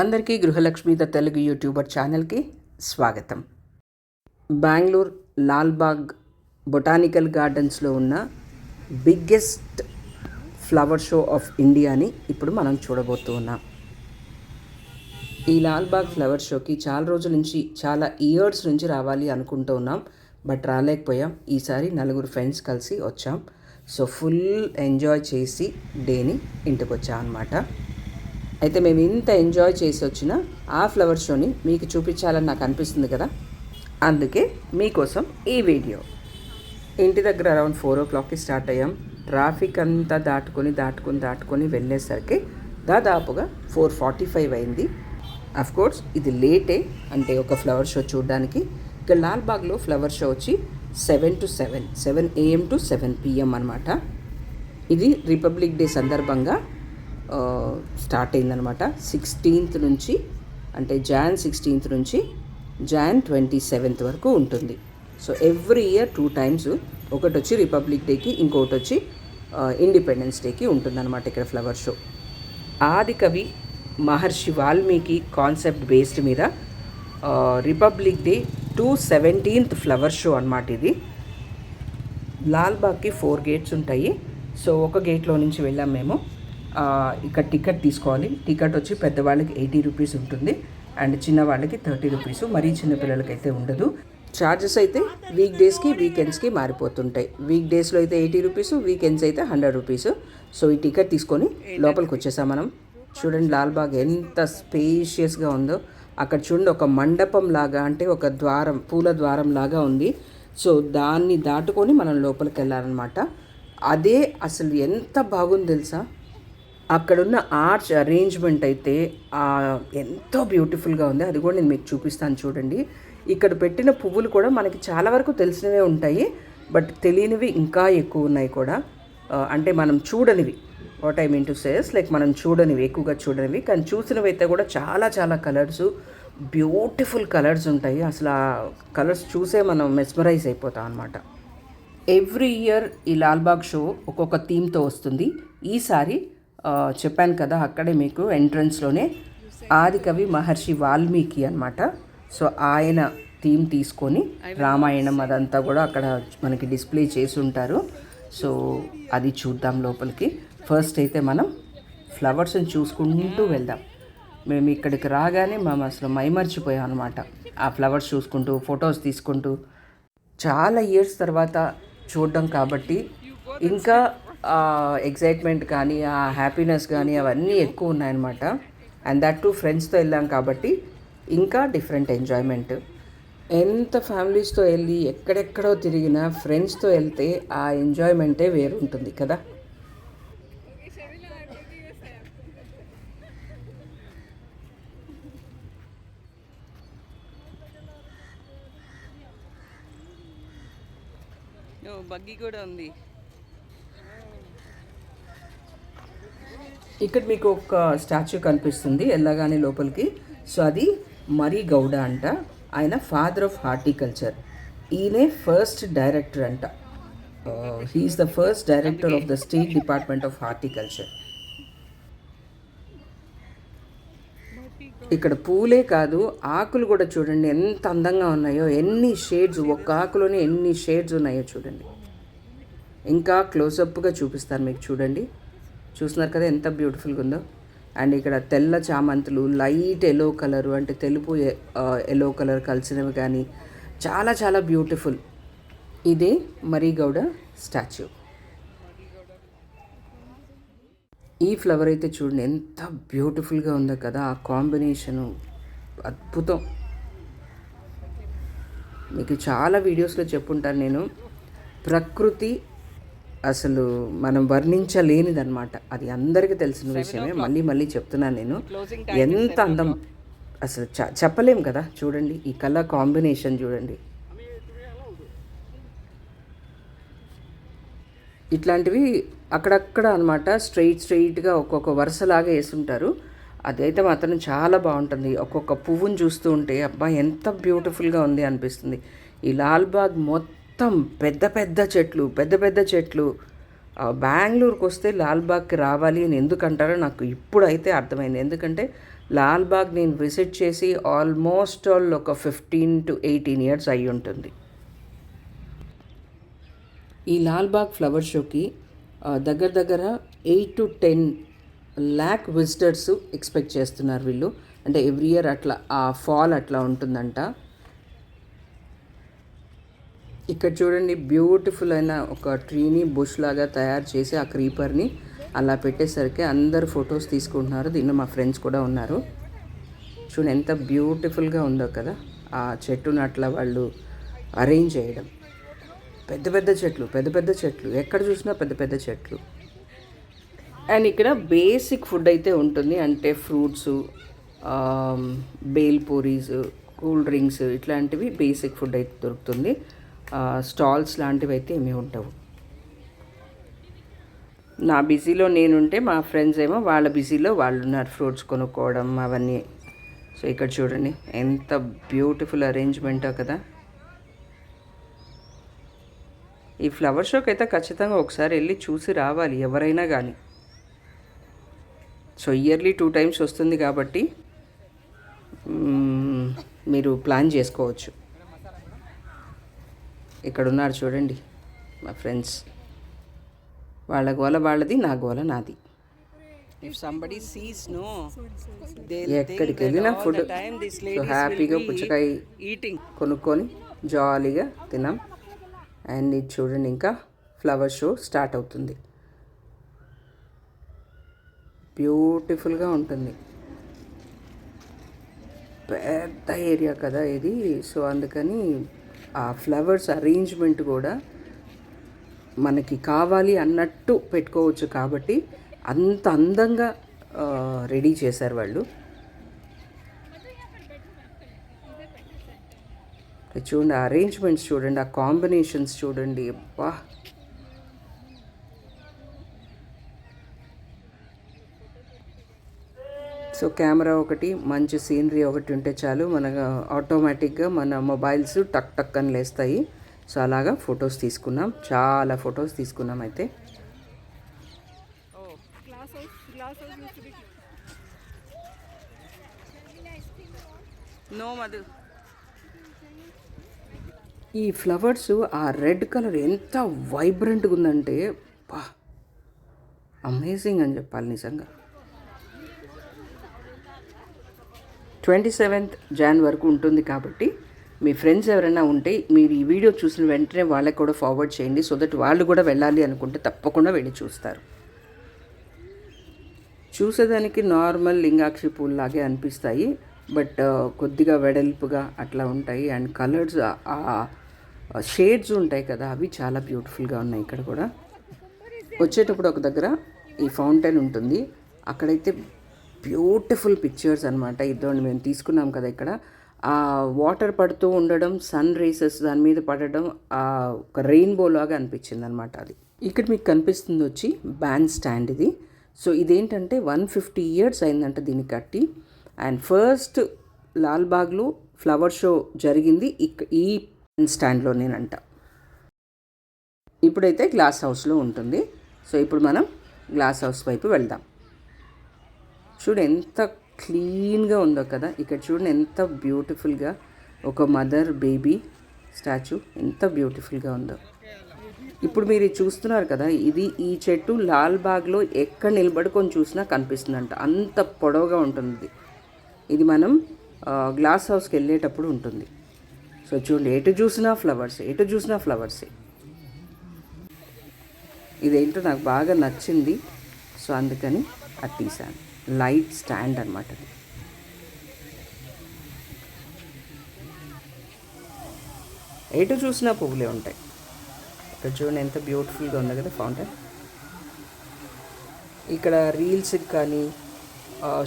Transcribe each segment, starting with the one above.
అందరికీ గృహలక్ష్మి the Telugu YouTuber ఛానల్కి స్వాగతం. బెంగళూరు లాల్బాగ్ బొటానికల్ గార్డెన్స్లో ఉన్న బిగ్గెస్ట్ ఫ్లవర్ షో ఆఫ్ ఇండియాని ఇప్పుడు మనం చూడబోతూ ఉన్నాం. ఈ లాల్బాగ్ ఫ్లవర్ షోకి చాలా రోజుల నుంచి చాలా ఇయర్స్ నుంచి రావాలి అనుకుంటూ ఉన్నాం. బట్ రాలేకపోయాం. ఈసారి నలుగురు ఫ్రెండ్స్ కలిసి వచ్చాం. సో ఫుల్ ఎంజాయ్ చేసి డేని ఇంటికి వచ్చాం అనమాట అయితే మేము ఇంత ఎంజాయ్ చేసి వచ్చిన ఆ ఫ్లవర్ షోని మీకు చూపించాలని నాకు అనిపిస్తుంది కదా? అందుకే మీకోసం ఈ వీడియో. ఇంటి దగ్గర అరౌండ్ ఫోర్ ఓ క్లాక్కి స్టార్ట్ అయ్యాం. ట్రాఫిక్ అంతా దాటుకొని దాటుకొని దాటుకొని వెళ్ళేసరికి దాదాపుగా ఫోర్ ఫార్టీ ఫైవ్ అయింది కోర్స్ ఇది లేటే అంటే ఒక ఫ్లవర్ షో చూడడానికి. ఇక లాల్బాగ్లో ఫ్లవర్ షో వచ్చి seven to seven seven AM to seven PM అనమాట ఇది రిపబ్లిక్ డే సందర్భంగా స్టార్ట్ అయిందనమాట. సిక్స్టీన్త్ నుంచి అంటే జాన్ సిక్స్టీన్త్ నుంచి జాన్ ట్వంటీ సెవెంత్ వరకు ఉంటుంది. So every year two times ఒకటి వచ్చి రిపబ్లిక్ డేకి ఇంకొకటి వచ్చి ఇండిపెండెన్స్ డేకి ఉంటుందన్నమాట ఇక్కడ ఫ్లవర్ షో ఆది కవి మహర్షి వాల్మీకి కాన్సెప్ట్ బేస్డ్ మీద Republic Day two seventeenth flower show అనమాట ఇది. లాల్బాగ్కి ఫోర్ గేట్స్ ఉంటాయి. సో ఒక గేట్లో నుంచి వెళ్ళాం మేము. ఇక్కడ టికెట్ తీసుకోవాలి. టికెట్ వచ్చి పెద్దవాళ్ళకి ఎయిటీ రూపీస్ ఉంటుంది. అండ్ చిన్నవాళ్ళకి థర్టీ రూపీస్. మరీ చిన్నపిల్లలకి అయితే ఉండదు. ఛార్జెస్ అయితే వీక్ డేస్కి వీకెండ్స్కి మారిపోతుంటాయి. వీక్ డేస్లో అయితే ఎయిటీ రూపీస్ వీకెండ్స్ అయితే హండ్రెడ్ రూపీస్. సో ఈ టికెట్ తీసుకొని లోపలికి వచ్చేసాం మనం. చూడండి లాల్బాగ్ ఎంత స్పేషియస్గా ఉందో. అక్కడ చూడండి ఒక మండపం లాగా అంటే ఒక ద్వారం పూల ద్వారం లాగా ఉంది. సో దాన్ని దాటుకొని మనం లోపలికి వెళ్ళాలన్నమాట. అదే అసలు ఎంత బాగుంది తెలుసా? అక్కడున్న ఆర్చ్ అరేంజ్మెంట్ అయితే ఎంతో బ్యూటిఫుల్గా ఉంది. అది కూడా నేను మీకు చూపిస్తాను చూడండి. ఇక్కడ పెట్టిన పువ్వులు కూడా మనకి చాలా వరకు తెలిసినవే ఉంటాయి. బట్ తెలియనివి ఇంకా ఎక్కువ ఉన్నాయి కూడా. అంటే మనం చూడనివి. What I mean to says like మనం చూడనివి ఎక్కువగా చూడనివి. కానీ చూసినవి అయితే కూడా చాలా చాలా కలర్స్ బ్యూటిఫుల్ కలర్స్ ఉంటాయి. అసలు ఆ కలర్స్ చూసే మనం మెస్మరైజ్ అయిపోతాం అనమాట ఎవ్రీ ఇయర్ ఈ లాల్బాగ్ షో ఒక్కొక్క థీమ్తో వస్తుంది. ఈసారి చెప్పాను కదా అక్కడే మీకు ఎంట్రన్స్లోనే ఆదికవి మహర్షి వాల్మీకి అనమాట సో ఆయన థీమ్ తీసుకొని రామాయణం అదంతా కూడా అక్కడ మనకి డిస్ప్లే చేసి ఉంటారు. సో అది చూద్దాం లోపలికి. ఫస్ట్ అయితే మనం ఫ్లవర్స్ని చూసుకుంటూ వెళ్దాం. మేము ఇక్కడికి రాగానే మేము అసలు మైమర్చిపోయాం అనమాట ఆ ఫ్లవర్స్ చూసుకుంటూ ఫొటోస్ తీసుకుంటూ చాలా ఇయర్స్ తర్వాత చూడడం కాబట్టి ఇంకా ఎగ్జైట్మెంట్ కానీ ఆ హ్యాపీనెస్ కానీ అవన్నీ ఎక్కువ ఉన్నాయన్నమాట. అండ్ దట్ టు ఫ్రెండ్స్తో వెళ్ళాం కాబట్టి ఇంకా డిఫరెంట్ ఎంజాయ్మెంట్ ఎంత ఫ్యామిలీస్తో వెళ్ళి ఎక్కడెక్కడో తిరిగినా ఫ్రెండ్స్తో వెళ్తే ఆ ఎంజాయ్మెంటే వేరుంటుంది కదా. బగ్గి కూడా ఉంది. ఇక్కడ మీకు ఒక స్టాచ్యూ కనిపిస్తుంది వెళ్ళగానే లోపలికి. సో అది మరీ గౌడ అంట. ఆయన ఫాదర్ ఆఫ్ హార్టికల్చర్ ఈయనే ఫస్ట్ డైరెక్టర్ అంట. He is the first director of the state department of horticulture ఇక్కడ పూలే కాదు ఆకులు కూడా చూడండి ఎంత అందంగా ఉన్నాయో. ఎన్ని షేడ్స్ ఒక్క ఆకులోనే ఎన్ని షేడ్స్ ఉన్నాయో చూడండి. ఇంకా క్లోజప్గా చూపిస్తాను మీకు చూడండి. చూస్తున్నారు కదా ఎంత బ్యూటిఫుల్గా ఉందో. అండ్ ఇక్కడ తెల్ల చామంతులు లైట్ ఎల్లో కలరు అంటే తెలుపు ఎల్లో కలర్ కలిసినవి కానీ చాలా చాలా బ్యూటిఫుల్ ఇదే మరీగౌడ స్టాచ్యూ ఈ ఫ్లవర్ అయితే చూడండి ఎంత బ్యూటిఫుల్గా ఉందో కదా ఆ కాంబినేషను అద్భుతం. మీకు చాలా వీడియోస్లో చెప్పుంటాను నేను. ప్రకృతి అసలు మనం వర్ణించలేనిదన్నమాట. అది అందరికీ తెలిసిన విషయమే. మళ్ళీ మళ్ళీ చెప్తున్నాను నేను. ఎంత అందం అసలు చ- చెప్పలేం కదా. చూడండి ఈ కలర్ కాంబినేషన్ చూడండి. ఇట్లాంటివి అక్కడక్కడ అనమాట స్ట్రైట్ స్ట్రైట్గా ఒక్కొక్క వరుసలాగా వేసుంటారు. అదైతే మాత్రం చాలా బాగుంటుంది. ఒక్కొక్క పువ్వుని చూస్తూ ఉంటే అబ్బా ఎంత బ్యూటిఫుల్గా ఉంది అనిపిస్తుంది. ఈ లాల్బాగ్ మొత్తం మొత్తం పెద్ద పెద్ద చెట్లు పెద్ద పెద్ద చెట్లు. బెంగళూరుకు వస్తే లాల్బాగ్కి రావాలి అని ఎందుకంటారో నాకు ఇప్పుడైతే అర్థమైంది. ఎందుకంటే లాల్బాగ్ నేను విజిట్ చేసి ఆల్మోస్ట్ ఆల్ ఒక ఫిఫ్టీన్ టు ఎయిటీన్ ఇయర్స్ అయి ఉంటుంది. ఈ లాల్బాగ్ ఫ్లవర్ షోకి దగ్గర దగ్గర eight to ten lakh visitors expect చేస్తున్నారు వీళ్ళు. అంటే ఎవ్రీ ఇయర్ అట్లా ఆ ఫాల్ అట్లా ఉంటుందంట. ఇక్కడ చూడండి బ్యూటిఫుల్ అయిన ఒక ట్రీని బుష్ లాగా తయారు చేసి ఆ క్రీపర్ని అలా పెట్టేసరికి అందరు ఫొటోస్ తీసుకుంటున్నారు. దీనిలో మా ఫ్రెండ్స్ కూడా ఉన్నారు. చూడండి ఎంత బ్యూటిఫుల్గా ఉందో కదా. ఆ చెట్టును అట్లా వాళ్ళు అరేంజ్ చేయడం. పెద్ద పెద్ద చెట్లు పెద్ద పెద్ద చెట్లు. ఎక్కడ చూసినా పెద్ద పెద్ద చెట్లు. అండ్ ఇక్కడ బేసిక్ ఫుడ్ అయితే ఉంటుంది. అంటే fruits bhel um, puris cool drinks ఇట్లాంటివి బేసిక్ ఫుడ్ అయితే దొరుకుతుంది. స్టాల్స్ లాంటివి అయితే ఏమీ ఉండవు. నా బిజీలో నేనుంటే మా ఫ్రెండ్స్ ఏమో వాళ్ళ బిజీలో వాళ్ళు ఉన్నారు ఫ్రూట్స్ కొనుక్కోవడం అవన్నీ. సో ఇక్కడ చూడండి ఎంత బ్యూటిఫుల్ అరేంజ్మెంటో కదా. ఈ ఫ్లవర్ షోకి అయితే ఖచ్చితంగా ఒకసారి వెళ్ళి చూసి రావాలి ఎవరైనా కానీ సో ఇయర్లీ టూ టైమ్స్ వస్తుంది కాబట్టి మీరు ప్లాన్ చేసుకోవచ్చు. ఇక్కడ ఉన్నారు చూడండి మా ఫ్రెండ్స్. వాళ్ళ గోల వాళ్ళది నా గోల నాది. ఎక్కడికి వెళ్ళినా ఫుడ్ సో హ్యాపీగా పుచ్చకాయ ఈటింగ్ కొనుక్కొని జాలీగా తినాం అండ్ ఇది చూడండి ఇంకా ఫ్లవర్ షో స్టార్ట్ అవుతుంది. బ్యూటిఫుల్గా ఉంటుంది. పెద్ద ఏరియా కదా ఇది. సో అందుకని ఆ ఫ్లవర్స్ అరేంజ్మెంట్ కూడా మనకి కావాలి అన్నట్టు పెట్టుకోవచ్చు కాబట్టి అంత అందంగా రెడీ చేశారు వాళ్ళు. చూడండి ఆ అరేంజ్మెంట్స్ చూడండి ఆ కాంబినేషన్స్ చూడండి. అబ్బా! సో కెమెరా ఒకటి మంచి సీనరీ ఒకటి ఉంటే చాలు. మన ఆటోమేటిక్గా మన మొబైల్స్ టక్ టక్ అని లేస్తాయి. సో అలాగా ఫొటోస్ తీసుకున్నాం. చాలా ఫొటోస్ తీసుకున్నాం అయితే. నో మధు. ఈ ఫ్లవర్స్ ఆ రెడ్ కలర్ ఎంత వైబ్రెంట్గా ఉందంటే అమేజింగ్ అని చెప్పాలి నిజంగా. ట్వంటీ సెవెంత్ జాన్ వరకు ఉంటుంది కాబట్టి మీ ఫ్రెండ్స్ ఎవరైనా ఉంటే మీరు ఈ వీడియో చూసిన వెంటనే వాళ్ళకి కూడా ఫార్వర్డ్ చేయండి. సో దట్ వాళ్ళు కూడా వెళ్ళాలి అనుకుంటే తప్పకుండా వెళ్ళి చూస్తారు. చూసేదానికి నార్మల్ లింగాక్షి పూల్లాగే అనిపిస్తాయి. బట్ uh, కొద్దిగా వెడల్పుగా అట్లా ఉంటాయి. అండ్ కలర్స్ షేడ్స్ ఉంటాయి కదా అవి చాలా బ్యూటిఫుల్గా ఉన్నాయి ఇక్కడ కూడా. వచ్చేటప్పుడు ఒక దగ్గర ఈ ఫౌంటైన్ ఉంటుంది. అక్కడైతే బ్యూటిఫుల్ పిక్చర్స్ అనమాట ఇద్దరు మేము తీసుకున్నాం కదా ఇక్కడ. ఆ వాటర్ పడుతూ ఉండడం సన్ రేసెస్ దాని మీద పడడం ఆ ఒక రెయిన్బో లాగా అనిపించింది అనమాట అది. ఇక్కడ మీకు కనిపిస్తుంది వచ్చి బ్యాండ్ స్టాండ్ ఇది. సో ఇదేంటంటే వన్ ఫిఫ్టీ ఇయర్స్ అయిందంట దీన్ని కట్టి. అండ్ ఫస్ట్ లాల్బాగ్లో ఫ్లవర్ షో జరిగింది ఇక్ ఈ స్టాండ్లోనేనంట. ఇప్పుడైతే గ్లాస్ హౌస్లో ఉంటుంది. సో ఇప్పుడు మనం గ్లాస్ హౌస్ వైపు వెళ్దాం. చూడు ఎంత క్లీన్గా ఉందో కదా. ఇక్కడ చూడండి ఎంత బ్యూటిఫుల్గా ఒక మదర్ బేబీ స్టాచ్యూ ఎంత బ్యూటిఫుల్గా ఉందో. ఇప్పుడు మీరు చూస్తున్నారు కదా ఇది ఈ చెట్టు లాల్బాగ్లో ఎక్కడ నిలబడుకొని చూసినా కనిపిస్తుందంట. అంత పొడవుగా ఉంటుంది. ఇది మనం గ్లాస్ హౌస్కి వెళ్ళేటప్పుడు ఉంటుంది. సో చూడండి ఎటు చూసినా ఫ్లవర్స్ ఎటు చూసినా ఫ్లవర్సే. ఇదేంటో నాకు బాగా నచ్చింది. సో అందుకని అది తీశాను లైట్ స్టాండ్ అనమాట ఎటు చూసినా పువ్వులే ఉంటాయి. ఇక్కడ చూడండి ఎంత బ్యూటిఫుల్గా ఉంది కదా ఫౌంటైన్ ఇక్కడ రీల్స్కి కానీ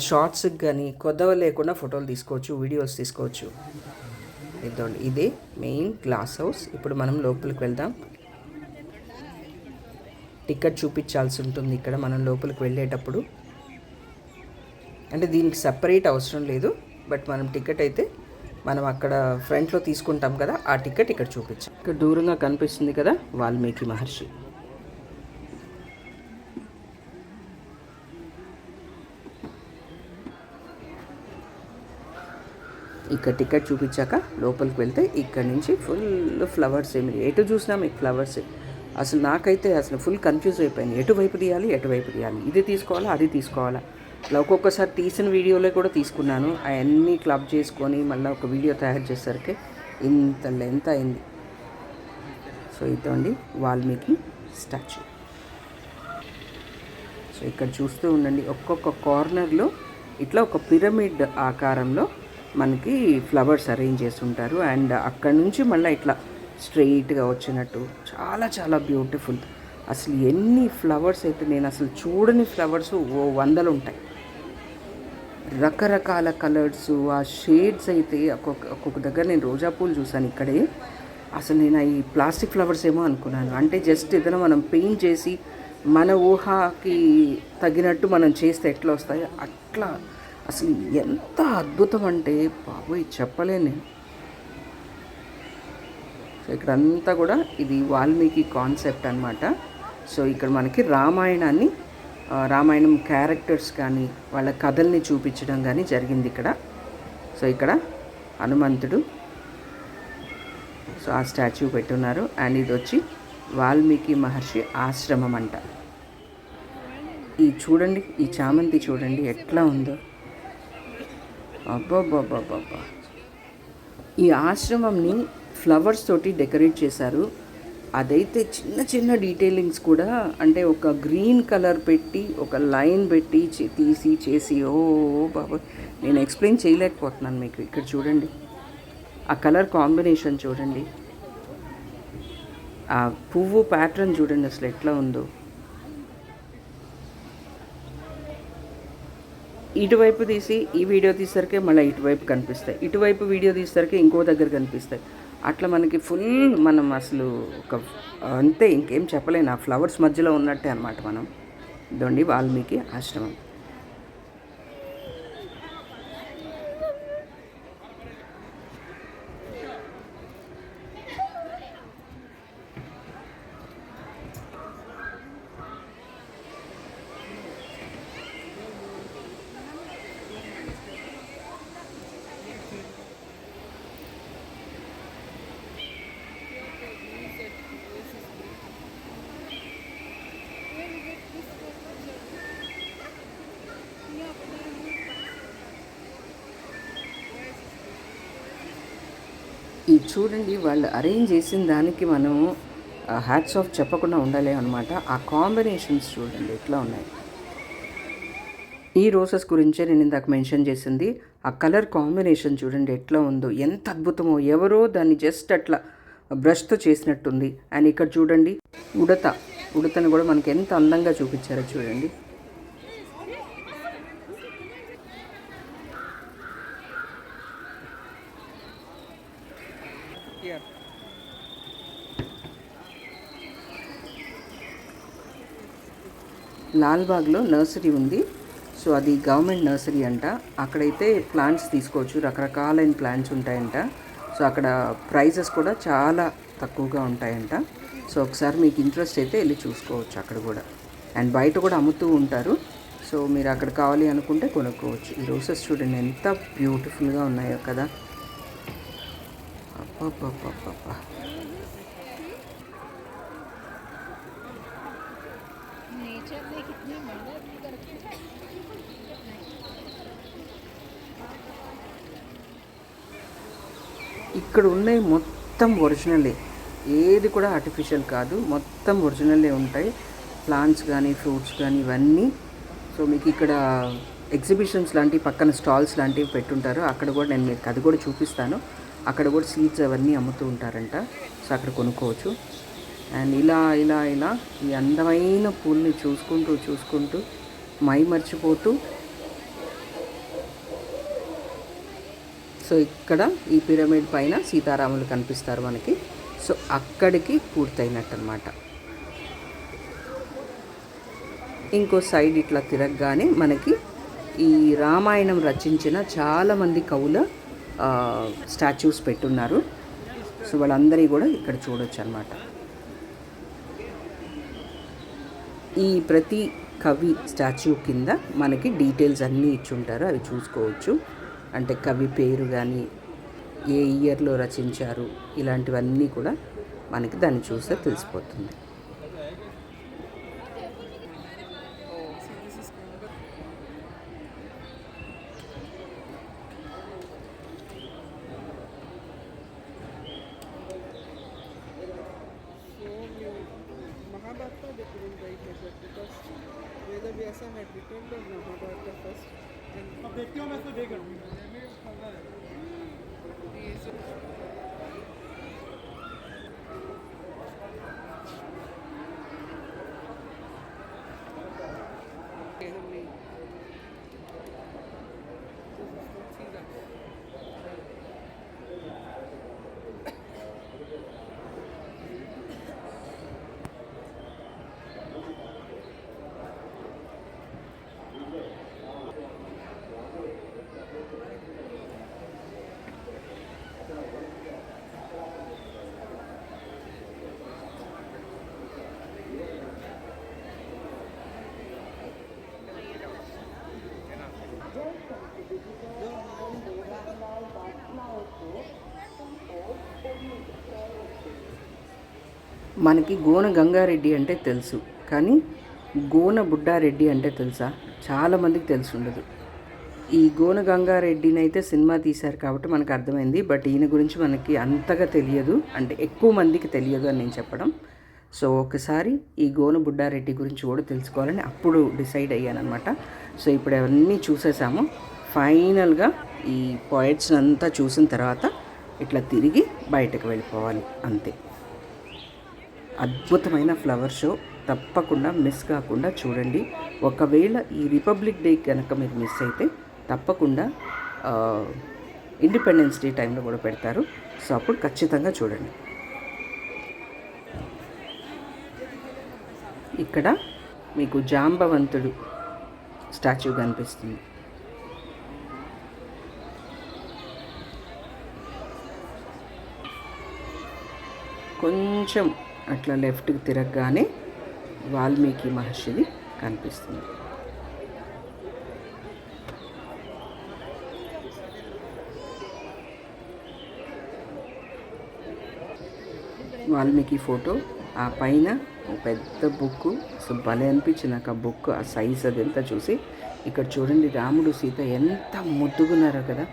షార్ట్స్కి కానీ కొద్దవ లేకుండా ఫోటోలు తీసుకోవచ్చు వీడియోస్ తీసుకోవచ్చు. ఇదండి ఇదే మెయిన్ గ్లాస్ హౌస్ ఇప్పుడు మనం లోపలికి వెళ్దాం. టికెట్ చూపించాల్సి ఉంటుంది ఇక్కడ మనం లోపలికి వెళ్ళేటప్పుడు. అంటే దీనికి సపరేట్ అవసరం లేదు. బట్ మనం టికెట్ అయితే మనం అక్కడ ఫ్రంట్లో తీసుకుంటాం కదా ఆ టికెట్ ఇక్కడ చూపించాం. ఇక్కడ దూరంగా కనిపిస్తుంది కదా వాల్మీకి మహర్షి. ఇక్కడ టికెట్ చూపించాక లోపలికి వెళ్తే ఇక్కడ నుంచి ఫుల్ ఫ్లవర్స్ ఏమి ఎటు చూసినా మీకు ఫ్లవర్స్ అసలు నాకైతే అసలు ఫుల్ కన్ఫ్యూజ్ అయిపోయింది ఎటువైపు తీయాలి ఎటువైపు తీయాలి? ఇది తీసుకోవాలా అది తీసుకోవాలా? ఇలా ఒక్కొక్కసారి తీసిన వీడియోలో కూడా తీసుకున్నాను. అవన్నీ క్లబ్ చేసుకొని మళ్ళీ ఒక వీడియో తయారు చేసరికి ఇంత లెంత్ అయింది. సో ఇదండి వాల్మీకి స్టాచ్యూ. సో ఇక్కడ చూస్తూ ఉండండి ఒక్కొక్క కార్నర్లో ఇట్లా ఒక పిరమిడ్ ఆకారంలో మనకి ఫ్లవర్స్ అరేంజ్ చేసి ఉంటారు అండ్ అక్కడ నుంచి మళ్ళీ ఇట్లా స్ట్రెయిట్గా వచ్చినట్టు చాలా చాలా బ్యూటిఫుల్. అసలు ఎన్ని ఫ్లవర్స్ అయితే నేను అసలు చూడని ఫ్లవర్స్ ఓ వందలు ఉంటాయి. రకరకాల కలర్స్ ఆ షేడ్స్ అయితే ఒక్కొక్క ఒక్కొక్క దగ్గర నేను రోజా పూలు చూసాను ఇక్కడే. అసలు నేను ఈ ప్లాస్టిక్ ఫ్లవర్స్ ఏమో అనుకున్నాను. అంటే జస్ట్ ఏదైనా మనం పెయింట్ చేసి మన ఊహకి తగినట్టు మనం చేస్తే ఎట్లా వస్తాయో అట్లా. అసలు ఎంత అద్భుతం అంటే బాబోయ్ చెప్పలేను నేను. సో ఇక్కడ అంతా కూడా ఇది వాల్మీకి కాన్సెప్ట్ అనమాట సో ఇక్కడ మనకి రామాయణాన్ని రామాయణం క్యారెక్టర్స్ కానీ వాళ్ళ కథల్ని చూపించడం కానీ జరిగింది ఇక్కడ. సో ఇక్కడ హనుమంతుడు సో ఆ స్టాచ్యూ పెట్టున్నారు. అండ్ ఇది వచ్చి వాల్మీకి మహర్షి ఆశ్రమం అంట. ఈ చూడండి ఈ చామంతి చూడండి ఎట్లా ఉందో. అబ్బాబ్బాబ్బాబ్బా ఈ ఆశ్రమంని ఫ్లవర్స్ తోటి డెకరేట్ చేశారు. అదైతే చిన్న చిన్న డీటెయిలింగ్స్ కూడా అంటే ఒక గ్రీన్ కలర్ పెట్టి ఒక లైన్ పెట్టి తీసి చేసి ఓ బాబా నేను ఎక్స్ప్లెయిన్ చేయలేకపోతున్నాను మీకు ఇక్కడ చూడండి. ఆ కలర్ కాంబినేషన్ చూడండి. ఆ పువ్వు ప్యాటర్న్ చూడండి అసలు ఎట్లా ఉందో. ఇటువైపు తీసి ఈ వీడియో తీసరికి మళ్ళీ ఇటువైపు కనిపిస్తాయి. ఇటువైపు వీడియో తీసరికి ఇంకో దగ్గర కనిపిస్తాయి. అట్లా మనకి ఫుల్ మనం అసలు ఒక అంతే ఇంకేం చెప్పలేను ఆ ఫ్లవర్స్ మధ్యలో ఉన్నట్టే అనమాట మనం. ఇదండి వాల్మీకి ఆశ్రమం. ఇది చూడండి వాళ్ళు అరేంజ్ చేసిన దానికి మనం హ్యాట్స్ ఆఫ్ చెప్పకుండా ఉండాలి అనమాట ఆ కాంబినేషన్స్ చూడండి ఎట్లా ఉన్నాయి. ఈ రోసెస్ గురించే నేను ఇందాక మెన్షన్ చేసింది. ఆ కలర్ కాంబినేషన్ చూడండి ఎట్లా ఉందో ఎంత అద్భుతమో. ఎవరో దాన్ని జస్ట్ అట్లా బ్రష్తో చేసినట్టుంది. అండ్ ఇక్కడ చూడండి ఉడత. ఉడతను కూడా మనకి ఎంత అందంగా చూపించారో చూడండి. Here. లాల్బాగ్లో నర్సరీ ఉంది. సో అది గవర్నమెంట్ నర్సరీ అంట. అక్కడైతే ప్లాంట్స్ తీసుకోవచ్చు. రకరకాలైన ప్లాంట్స్ ఉంటాయంట. సో అక్కడ ప్రైజెస్ కూడా చాలా తక్కువగా ఉంటాయంట. సో ఒకసారి మీకు ఇంట్రెస్ట్ అయితే వెళ్ళి చూసుకోవచ్చు అక్కడ కూడా. అండ్ బయట కూడా అమ్ముతూ ఉంటారు. సో మీరు అక్కడ కావాలి అనుకుంటే కొనుక్కోవచ్చు. ఈ రోజెస్ చూడండి ఎంత బ్యూటిఫుల్గా ఉన్నాయో కదా. అబ్బబ్బబ్బబ్బబ్బా ఇక్కడ ఉన్నాయి మొత్తం ఒరిజినలే. ఏది కూడా ఆర్టిఫిషియల్ కాదు మొత్తం ఒరిజినల్లే ఉంటాయి. ప్లాంట్స్ కానీ ఫ్రూట్స్ కానీ ఇవన్నీ. సో మీకు ఇక్కడ ఎగ్జిబిషన్స్ లాంటివి పక్కన స్టాల్స్ లాంటివి పెట్టుంటారు. అక్కడ కూడా నేను మీకు అది కూడా చూపిస్తాను. అక్కడ కూడా సీడ్స్ అవన్నీ అమ్ముతూ ఉంటారంట. సో అక్కడ కొనుక్కోవచ్చు. అండ్ ఇలా ఇలా ఇలా ఈ అందమైన పూల్ని చూసుకుంటూ చూసుకుంటూ మై మర్చిపోతూ సో ఇక్కడ ఈ పిరమిడ్ పైన సీతారాములు కనిపిస్తారు మనకి. సో అక్కడికి పూర్తయినట్టు అనమాట ఇంకో సైడ్ ఇట్లా తిరగగానే మనకి ఈ రామాయణం రచించిన చాలామంది కవుల స్టాచ్యూస్ పెట్టున్నారు. సో వాళ్ళందరి కూడా ఇక్కడ చూడొచ్చు అనమాట ఈ ప్రతి కవి స్టాచ్యూ కింద మనకి డీటెయిల్స్ అన్నీ ఇచ్చుంటారు. అవి చూసుకోవచ్చు. అంటే కవి పేరు కానీ ఏ ఇయర్లో రచించారు ఇలాంటివన్నీ కూడా మనకి దాన్ని చూస్తే తెలిసిపోతుంది. మనకి గోన గంగారెడ్డి అంటే తెలుసు. కానీ గోన బుడ్డారెడ్డి అంటే తెలుసా? చాలామందికి తెలిసి ఉండదు ఈ గోన గంగారెడ్డిని అయితే సినిమా తీశారు కాబట్టి మనకు అర్థమైంది. బట్ ఈయన గురించి మనకి అంతగా తెలియదు. అంటే ఎక్కువ మందికి తెలియదు అని నేను చెప్పడం. సో ఒకసారి ఈ గోన బుడ్డారెడ్డి గురించి కూడా తెలుసుకోవాలని అప్పుడు డిసైడ్ అయ్యానమాట సో ఇప్పుడు అవన్నీ చూసేసాము. ఫైనల్గా ఈ పాయింట్స్ అంతా చూసిన తర్వాత ఇట్లా తిరిగి బయటకు వెళ్ళిపోవాలి. అంతే. అద్భుతమైన ఫ్లవర్ షో. తప్పకుండా మిస్ కాకుండా చూడండి. ఒకవేళ ఈ రిపబ్లిక్ డే కనుక మీరు మిస్ అయితే తప్పకుండా ఇండిపెండెన్స్ డే టైంలో కూడా పెడతారు. సో అప్పుడు ఖచ్చితంగా చూడండి. ఇక్కడ మీకు జాంబవంతుడు స్టాచ్యూ కనిపిస్తుంది. కొంచెం అట్లా లెఫ్ట్కి తిరగగానే వాల్మీకి మహర్షిది కనిపిస్తుంది. వాల్మీకి ఫోటో ఆ పైన ఒక పెద్ద బుక్ అసలు భలే అనిపించింది నాకు ఆ బుక్ ఆ సైజ్ అదంతా చూసి. ఇక్కడ చూడండి రాముడు సీత ఎంత ముద్దుగున్నారో కదా.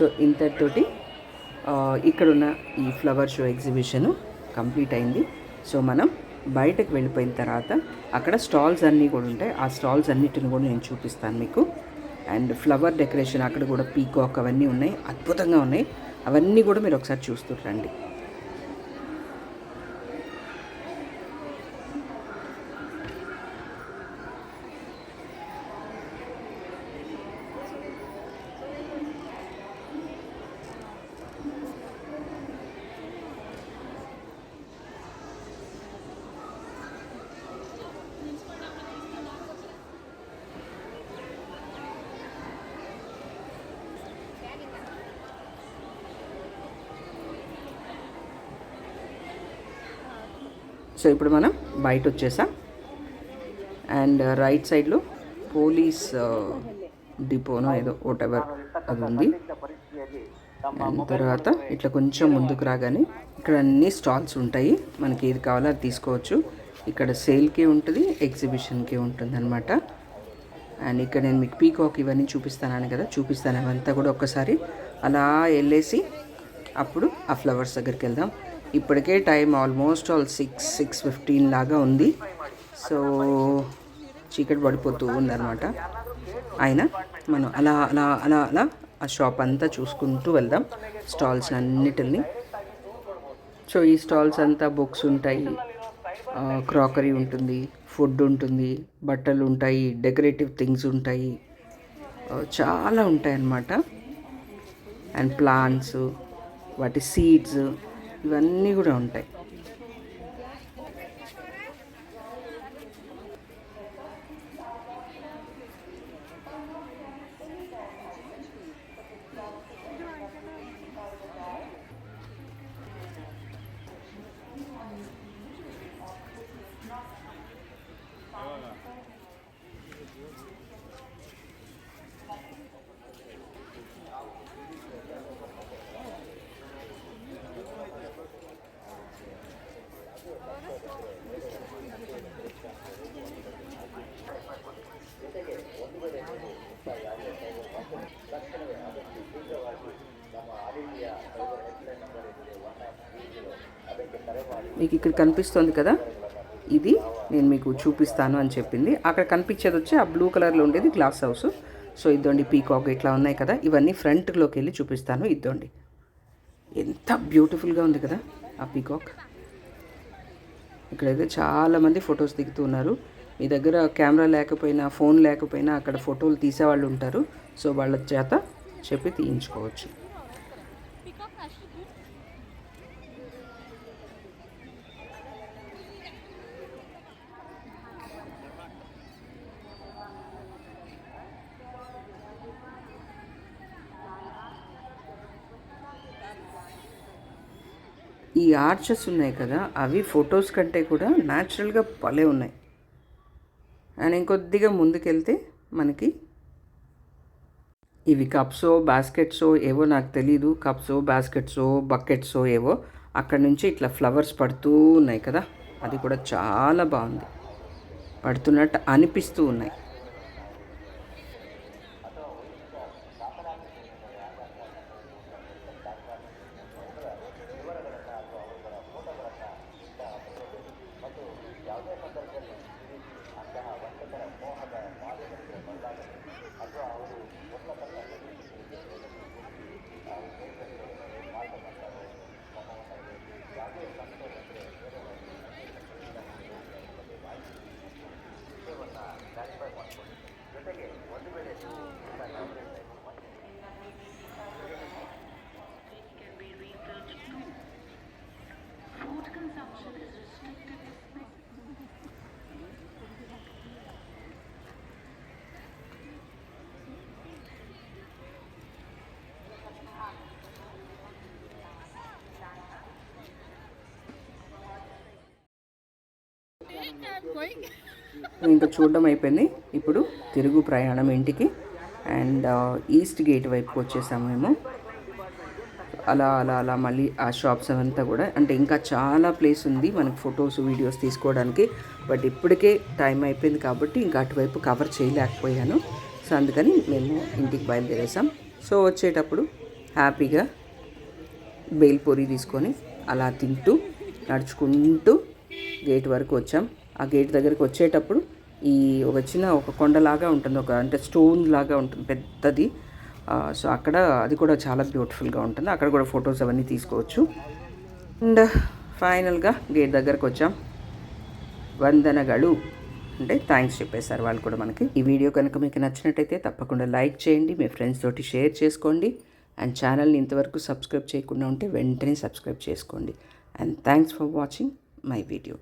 సో ఇంతటితోటి ఆ, ఇక్కడున్న ఈ ఫ్లవర్ షో ఎగ్జిబిషన్ కంప్లీట్ అయింది. సో మనం బయటకు వెళ్ళిపోయిన తర్వాత అక్కడ స్టాల్స్ అన్నీ కూడా ఉంటాయి. ఆ స్టాల్స్ అన్నిటిని కూడా నేను చూపిస్తాను మీకు. అండ్ ఫ్లవర్ డెకరేషన్ అక్కడ కూడా పీకాక్ అవన్నీ ఉన్నాయి. అద్భుతంగా ఉన్నాయి. అవన్నీ కూడా మీరు ఒకసారి చూస్తూ రండి. సో ఇప్పుడు మనం బయట వచ్చేసాం. అండ్ uh, రైట్ సైడ్లో పోలీస్ uh, డిపోనో ఏదో వాట్ ఎవర్ అది ఉంది. అండ్ తర్వాత ఇట్లా కొంచెం ముందుకు రాగానే ఇక్కడ అన్ని స్టాల్స్ ఉంటాయి. మనకి ఏది కావాలో అది తీసుకోవచ్చు. ఇక్కడ సేల్కి ఉంటుంది ఎగ్జిబిషన్కి ఉంటుంది అనమాట అండ్ ఇక్కడ నేను మీకు పీకాక్ ఇవన్నీ చూపిస్తాను కదా చూపిస్తాను అవంతా కూడా ఒక్కసారి. అలా వెళ్ళేసి అప్పుడు ఆ ఫ్లవర్స్ దగ్గరికి వెళ్దాం. ఇప్పటికే time almost all six six fifteen లాగా ఉంది. సో చీకటి పడిపోతూ ఉందన్నమాట. అయినా మనం అలా అలా అలా అలా ఆ షాప్ అంతా చూసుకుంటూ వెళ్దాం స్టాల్స్ అన్నిటిని సో ఈ స్టాల్స్ అంతా బుక్స్ ఉంటాయి క్రాకరీ ఉంటుంది ఫుడ్ ఉంటుంది బట్టలు ఉంటాయి డెకరేటివ్ థింగ్స్ ఉంటాయి చాలా ఉంటాయి అన్నమాట అండ్ ప్లాంట్స్ వాటి సీడ్స్ ఇవన్నీ కూడా ఉంటాయి. మీకు ఇక్కడ కనిపిస్తుంది కదా? ఇది నేను మీకు చూపిస్తాను అని చెప్పింది. అక్కడ కనిపించేది వచ్చి ఆ బ్లూ కలర్లో ఉండేది గ్లాస్ హౌస్. సో ఇద్దండి పీకాక్ ఇట్లా ఉన్నాయి కదా? ఇవన్నీ ఫ్రంట్లోకి వెళ్ళి చూపిస్తాను ఇద్దండి ఎంత బ్యూటిఫుల్గా ఉంది కదా ఆ పీకాక్. ఇక్కడైతే చాలామంది ఫొటోస్ దిగుతూ ఉన్నారు. మీ దగ్గర కెమెరా లేకపోయినా ఫోన్ లేకపోయినా అక్కడ ఫోటోలు తీసేవాళ్ళు ఉంటారు. సో వాళ్ళ చేత చెప్పి తీయించుకోవచ్చు. ఈ ఆర్చెస్ ఉన్నాయి కదా అవి ఫొటోస్ కంటే కూడా న్యాచురల్గా భలే ఉన్నాయి. అండ్ ఇంకొద్దిగా ముందుకెళ్తే మనకి ఇవి కప్సో బాస్కెట్సో ఏవో నాకు తెలీదు. కప్సో బాస్కెట్సో బకెట్సో ఏవో. అక్కడ నుంచి ఇట్లా ఫ్లవర్స్ పడుతూ ఉన్నాయి కదా. అది కూడా చాలా బాగుంది. పడుతున్నట్టు అనిపిస్తూ ఉన్నాయి. ఇంకా చూడడం అయిపోయింది. ఇప్పుడు తిరుగు ప్రయాణం ఇంటికి. అండ్ ఈస్ట్ గేట్ వైపుకి వచ్చేసాము మేము. అలా అలా అలా మళ్ళీ ఆ షాప్స్ అంతా కూడా. అంటే ఇంకా చాలా ప్లేస్ ఉంది మనకి ఫొటోస్ వీడియోస్ తీసుకోవడానికి. బట్ ఇప్పటికే టైం అయిపోయింది కాబట్టి ఇంకా అటువైపు కవర్ చేయలేకపోయాను. సో అందుకని మేము ఇంటికి బయలుదేరేసాం. సో వచ్చేటప్పుడు హ్యాపీగా బేల్పూరి తీసుకొని అలా తింటూ నడుచుకుంటూ గేట్ వరకు వచ్చాం. ఆ గేట్ దగ్గరికి వచ్చేటప్పుడు ఈ ఒక చిన్న ఒక కొండలాగా ఉంటుంది ఒక అంటే స్టోన్ లాగా ఉంటుంది పెద్దది. సో అక్కడ అది కూడా చాలా బ్యూటిఫుల్గా ఉంటుంది. అక్కడ కూడా ఫొటోస్ అవన్నీ తీసుకోవచ్చు. అండ్ ఫైనల్గా గేట్ దగ్గరకు వచ్చాం. వందనగలు అంటే థ్యాంక్స్ చెప్పేశారు వాళ్ళు కూడా మనకి. ఈ వీడియో కనుక మీకు నచ్చినట్టయితే తప్పకుండా లైక్ చేయండి మీ ఫ్రెండ్స్ తోటి షేర్ చేసుకోండి. అండ్ ఛానల్ని ఇంతవరకు సబ్స్క్రైబ్ చేయకుండా ఉంటే వెంటనే సబ్స్క్రైబ్ చేసుకోండి. And thanks for watching my video.